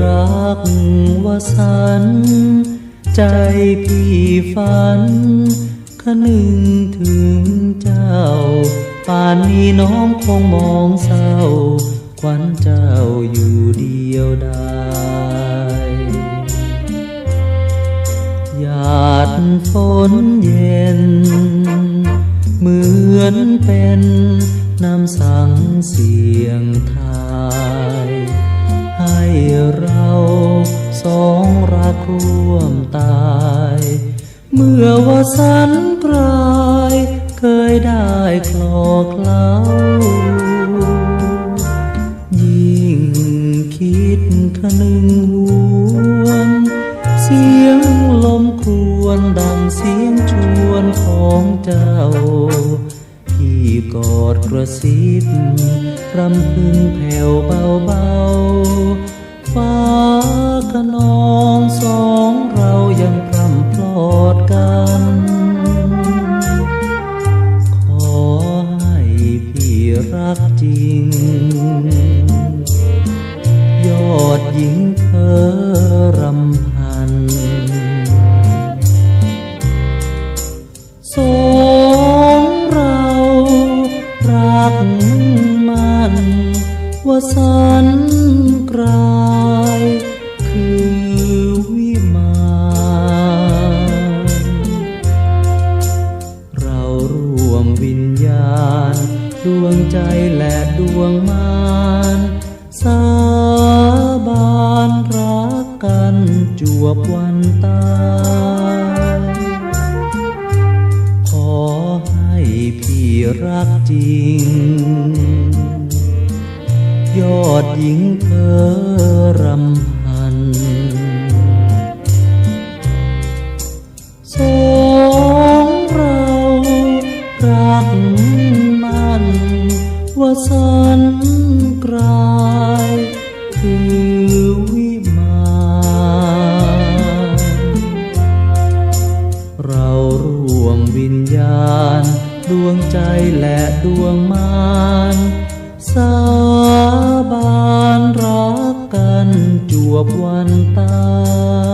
รักว่าสัน ใจพี่ฝันคนึงถึงเจ้า ป่านนี้น้องคงมองเศร้า ควันเจ้าอยู่เดียวดายหยาดฝนเย็น เหมือนเป็นน้ำสังเสียงทาย เมื่อว่าสันกลายเคยได้คลอกเล้ายิ่งคิดคะนึงหวนเสียงลมครวญดังเสียงชวนของเจ้าพี่กอดกระซิบรำพึงแผ่วเบาๆฟ้าขนองสอง สันกลายคือวิมานเรารวมวิญญาณ ดวงใจและดวงมานสาบานรักกันจวบวันตายขอให้พี่รักจริง ยอดหญิงเธอรำพัน สองเรารักมันว่าสันกลายคือวิมานเราร่วมวิญญาณ ดวงใจและดวงมานสาาบานรักกันจวบวันตาย